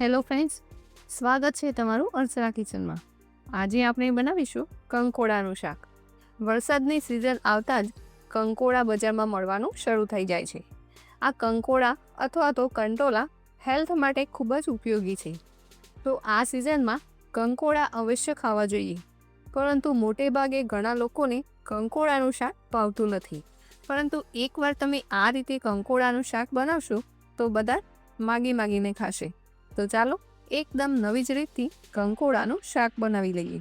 Hello friends, સ્વાગત છે તમારું અર્ચના કિચનમાં. આજે આપણે બનાવીશું કંકોડાનું શાક. વરસાદની સિઝન આવતા જ કંકોડા બજારમાં મળવાનું શરૂ થઈ જાય છે. આ કંકોડા અથવા તો કંટોલા હેલ્થ માટે ખૂબ જ ઉપયોગી છે. તો આ સિઝનમાં કંકોડા અવશ્ય ખાવા જોઈએ. પરંતુ મોટે ભાગે ઘણા લોકોને કંકોડાનું શાક ભાવતું નથી. પરંતુ એકવાર તમે આ રીતે કંકોડાનું શાક બનાવશો, તો બધા માગી માગીને ખાશે. તો ચાલો એકદમ નવી જ રીતથી કંકોડાનું શાક બનાવી લઈએ.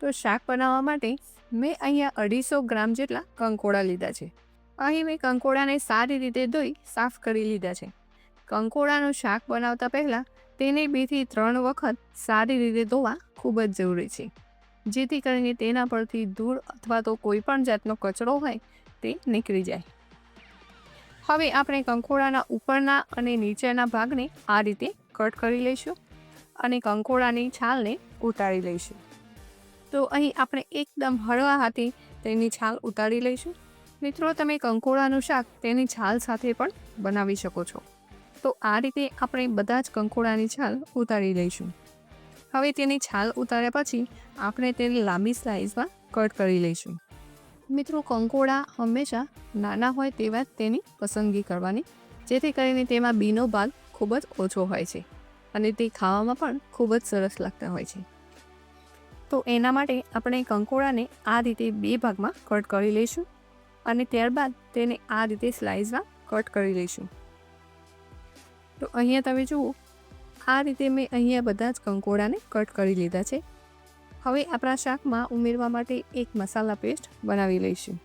તો શાક બનાવવા માટે મેં અહીંયા અઢીસો ગ્રામ જેટલા કંકોડા લીધા છે. અહીં મેં કંકોડાને સારી રીતે ધોઈ સાફ કરી લીધા છે. કંકોડાનું શાક બનાવતા પહેલાં તેને બેથી ત્રણ વખત સારી રીતે ધોવા ખૂબ જ જરૂરી છે. જેથી કરીને તેના પરથી ધૂળ અથવા તો કોઈ પણ જાતનો કચરો હોય તે નીકળી જાય. હવે આપણે કંકોડાના ઉપરના અને નીચેના ભાગને આ રીતે કટ કરી લઈશું અને કંકોડાની છાલને ઉતારી લઈશું. તો અહીં આપણે એકદમ હળવા હાથે તેની છાલ ઉતારી લઈશું. મિત્રો, તમે કંકોડાનું શાક તેની છાલ સાથે પણ બનાવી શકો છો. તો આ રીતે આપણે બધા જ કંકોડાની છાલ ઉતારી લઈશું. હવે તેની છાલ ઉતાર્યા પછી આપણે તેને લાંબી સ્લાઇસમાં કટ કરી લઈશું. મિત્રો, કંકોડા હંમેશા નાના હોય તેવા તેની પસંદગી કરવાની, જેથી કરીને તેમાં બીનો ભાગ ખૂબ જ ઓછો હોય છે અને તે ખાવામાં પણ ખૂબ જ સરસ લાગતા હોય છે. તો એના માટે આપણે કંકોડાને આ રીતે બે ભાગમાં કટ કરી લઈશું અને ત્યારબાદ તેને આ રીતે સ્લાઇસમાં કટ કરી લઈશું. તો અહીંયા તમે જુઓ, આ રીતે મેં અહીંયા બધા જ કંકોડાને કટ કરી લીધા છે. હવે આપણા શાકમાં ઉમેરવા માટે એક મસાલા પેસ્ટ બનાવી લઈશું.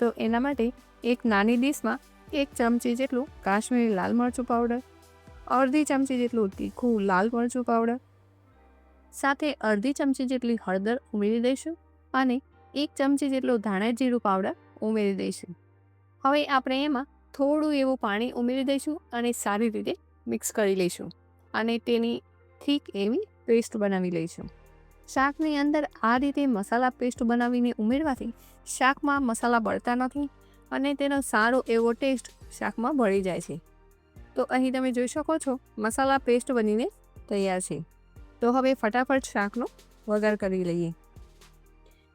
તો એના માટે એક નાની ડીશમાં એક ચમચી જેટલું કાશ્મીરી લાલ મરચું પાવડર અડધી ચમચી જેટલું તીખું લાલ મરચું પાવડર. સાથે અડધી ચમચી જેટલી હળદર ઉમેરી દઈશું અને એક ચમચી જેટલું ધાણા જીરું પાવડર ઉમેરી દઈશું. હવે આપણે એમાં થોડું એવું પાણી ઉમેરી દઈશું અને સારી રીતે મિક્સ કરી લઈશું અને તેની થીક એવી પેસ્ટ બનાવી લઈશું. શાકની અંદર આ રીતે મસાલા પેસ્ટ બનાવીને ઉમેરવાથી શાકમાં મસાલા બળતા નથી અને તેનો સારો એવો ટેસ્ટ શાકમાં ભળી જાય છે. તો અહીં તમે જોઈ શકો છો, મસાલા પેસ્ટ બનીને તૈયાર છે. તો હવે ફટાફટ શાકનો વઘાર કરી લઈએ.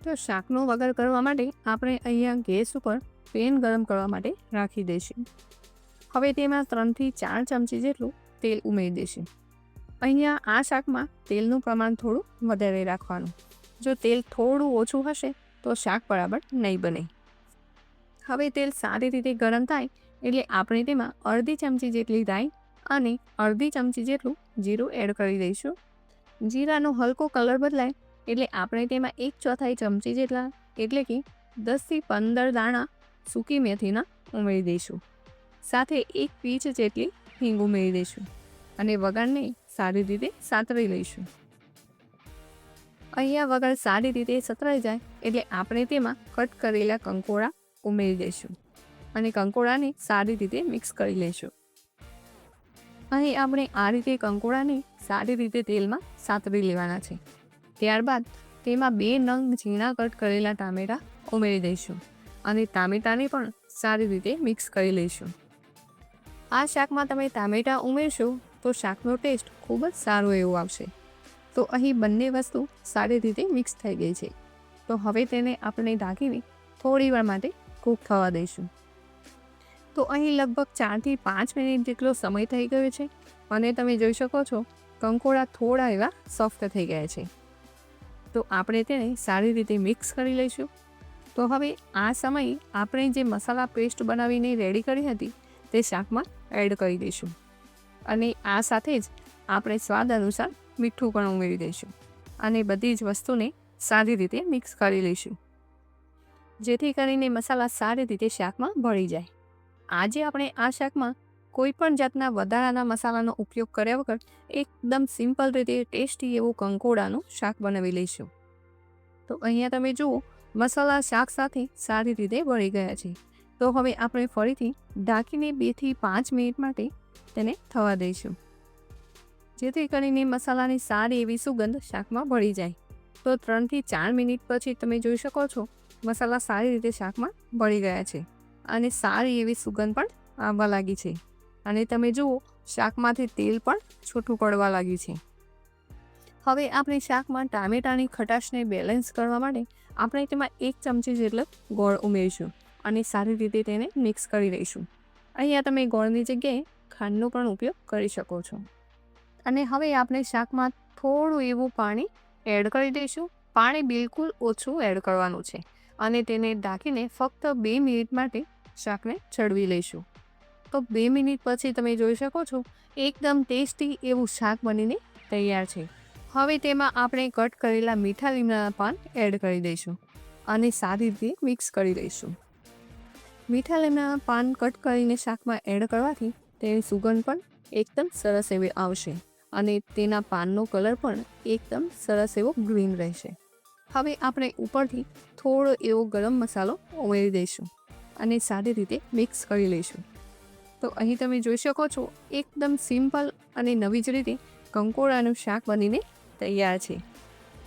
તો શાકનો વઘાર કરવા માટે આપણે અહીંયા ગેસ ઉપર પેન ગરમ કરવા માટે રાખી દઈશું. હવે તેમાં ત્રણથી ચાર ચમચી જેટલું તેલ ઉમેરી દઈશું. અહીંયા આ શાકમાં તેલનું પ્રમાણ થોડું વધારે રાખવાનું. જો તેલ થોડું ઓછું હશે તો શાક બરાબર નહીં બને. હવે તેલ સારી રીતે ગરમ થાય એટલે આપણે તેમાં અડધી ચમચી જેટલી રાઈ અને અડધી ચમચી જેટલું જીરું એડ કરી દઈશું. જીરાનો હલકો કલર બદલાય એટલે આપણે તેમાં એક ચોથાઈ ચમચી જેટલા એટલે કે દસથી પંદર દાણા સૂકી મેથીના ઉમેરી દઈશું. સાથે એક પીચ જેટલી હિંગ ઉમેરી દઈશું અને વઘારને સારી રીતે સાતરી લઈશું. અહીંયા વઘાર સારી રીતે સતરાઈ જાય એટલે આપણે તેમાં કટ કરેલા કંકોડા ઉમેરી દઈશું. અને કંકોડાને સારી રીતે મિક્સ કરી લઈશું અહીં આપણે આ રીતે કંકોડાને સારી રીતે તેલમાં સાતરી લેવાના છે. ત્યારબાદ તેમાં બે નંગ ઝીણા કટ કરેલા ટામેટાં ઉમેરી દઈશું અને ટામેટાને પણ સારી રીતે મિક્સ કરી લઈશું. આ શાકમાં તમે ટામેટાં ઉમેરશો તો શાકનો ટેસ્ટ ખૂબ જ સારો એવો આવશે. તો અહીં બંને વસ્તુ સારી રીતે મિક્સ થઈ ગઈ છે. તો હવે તેને આપણે ઢાંકીને થોડી વાર માટે કૂક થવા દઈશું. તો અહીં લગભગ ચારથી પાંચ મિનિટ જેટલો સમય થઈ ગયો છે અને તમે જોઈ શકો છો કંકોડા થોડા એવા સોફ્ટ થઈ ગયા છે. તો આપણે તેને સારી રીતે મિક્સ કરી લઈશું. તો હવે આ સમયે આપણે જે મસાલા પેસ્ટ બનાવીને રેડી કરી હતી તે શાકમાં એડ કરી દઈશું. અને આ સાથે જ આપણે સ્વાદ અનુસાર મીઠું પણ ઉમેરી દઈશું અને બધી જ વસ્તુને સારી રીતે મિક્સ કરી લઈશું. જેથી કરીને મસાલા સારી રીતે શાકમાં ભળી જાય. આજે આપણે આ શાકમાં કોઈ પણ જાતના વધારાના મસાલાનો ઉપયોગ કર્યા વગર એકદમ સિમ્પલ રીતે ટેસ્ટી એવું કંકોડાનું શાક બનાવી લઈશું. તો અહીંયા તમે જુઓ, મસાલા શાક સાથે સારી રીતે ભળી ગયા છે. તો હવે આપણે ફરીથી ઢાંકીને બેથી પાંચ મિનિટ માટે તેને થવા દઈશું. જેથી કરીને મસાલાની સારી એવી સુગંધ શાકમાં ભળી જાય. તો ત્રણથી ચાર મિનિટ પછી તમે જોઈ શકો છો, મસાલા સારી રીતે શાકમાં ભળી ગયા છે. અને સારી એવી સુગંધ પણ આવવા લાગી છે. અને તમે જુઓ, શાકમાંથી તેલ પણ છૂટું પડવા લાગ્યું છે. હવે આપણે શાકમાં ટામેટાની ખટાશને બેલેન્સ કરવા માટે આપણે તેમાં એક ચમચી જેટલો ગોળ ઉમેરીશું અને સારી રીતે તેને મિક્સ કરી લઈશું. અહીંયા તમે ગોળની જગ્યાએ ખાંડનો પણ ઉપયોગ કરી શકો છો. અને હવે આપણે શાકમાં થોડું એવું પાણી એડ કરી દઈશું. પાણી બિલકુલ ઓછું એડ કરવાનું છે અને તેને ઢાંકીને ફક્ત બે મિનિટ માટે શાકને ચડવી લઈશું તો બે મિનિટ પછી તમે જોઈ શકો છો, એકદમ ટેસ્ટી એવું શાક બનીને તૈયાર છે. હવે તેમાં આપણે કટ કરેલા મીઠા લીમડાના પાન એડ કરી દઈશું અને સારી રીતે મિક્સ કરી દઈશું મીઠા લીમડાના પાન કટ કરીને શાકમાં એડ કરવાથી તેની સુગંધ પણ એકદમ સરસ એવી આવશે અને તેના પાનનો કલર પણ એકદમ સરસ એવો ગ્રીન રહેશે. હવે આપણે ઉપરથી થોડો એવો ગરમ મસાલો ઉમેરી દઈશું. અને સારી રીતે મિક્સ કરી લઈશું. તો અહીં તમે જોઈ શકો છો, એકદમ સિમ્પલ અને નવી જ રીતે કંકોડાનું શાક બનીને તૈયાર છે.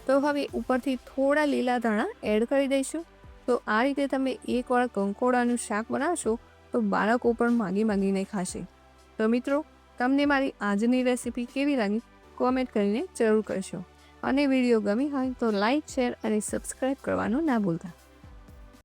તો હવે ઉપરથી થોડા લીલા ધાણા એડ કરી દઈશું. તો આ રીતે તમે એકવાર કંકોડાનું શાક બનાવશો, તો બાળકો પણ માગી માગીને ખાશે. તો મિત્રો, તમને મારી આજની રેસીપી કેવી લાગી? કોમેન્ટ કરીને જરૂર કરશો અને વીડિયો ગમી હોય તો લાઇક શેર અને સબસ્ક્રાઈબ કરવાનું ના ભૂલતા.